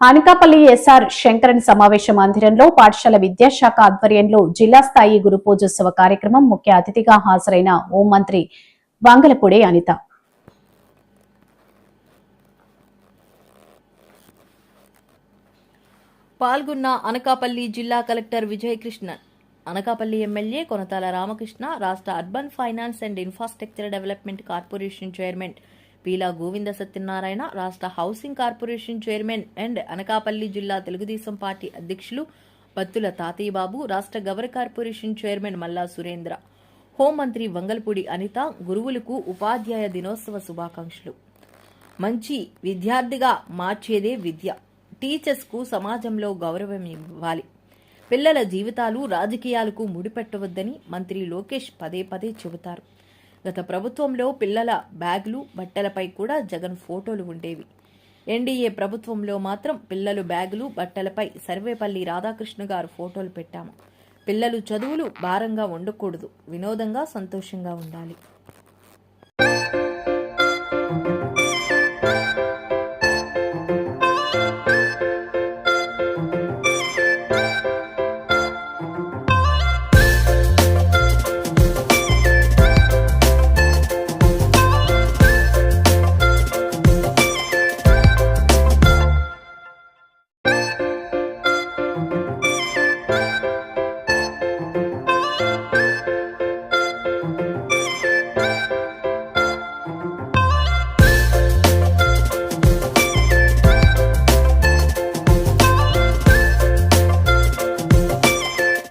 Anakapalli SR Shankaran సమావేశ మందిరంలో పాఠశాల విద్యాశాఖ ఆధ్వర్యంలో జిల్లా స్థాయి గురు పూజోత్సవ కార్యక్రమం ముఖ్య అతిథిగా హాజరైన హోంమంత్రి వంగలపూడి అనిత. పాల్గొన్న అనకాపల్లి జిల్లా కలెక్టర్ విజయకృష్ణన్ అనకాపల్లి ఎమ్మెల్యే కొనతాల రామకృష్ణ రాష్ట్ర urban finance and infrastructure development corporation chairman Peela Govinda Satyanarayana రాష్ట్ర housing corporation chairman and Anakapalli జిల్లా తెలుగుదేశం పార్టీ అధ్యక్షులు పత్తుల తాతయ్యబాబు రాష్ట్ర గవర్ కార్పొరేషన్ చైర్మన్ మల్లా సురేంద్ర హోంమంత్రి వంగల్పూడి అనిత గురువులకు ఉపాధ్యాయ దినోత్సవ శుభాకాంక్షలు. మంచి విద్యార్థిగా మార్చేదే విద్య. టీచర్స్కు సమాజంలో గౌరవం ఇవ్వాలి. పిల్లల జీవితాలు రాజకీయాలకు ముడిపెట్టవద్దని మంత్రి లోకేష్ పదే పదే చెబుతారు. గత ప్రభుత్వంలో పిల్లల బ్యాగులు బట్టలపై కూడా జగన్ ఫోటోలు ఉండేవి. ఎన్డీఏ ప్రభుత్వంలో మాత్రం పిల్లలు బ్యాగులు బట్టలపై సర్వేపల్లి రాధాకృష్ణ గారు ఫోటోలు పెట్టాము. పిల్లలు చదువులు భారంగా ఉండకూడదు. వినోదంగా సంతోషంగా ఉండాలి.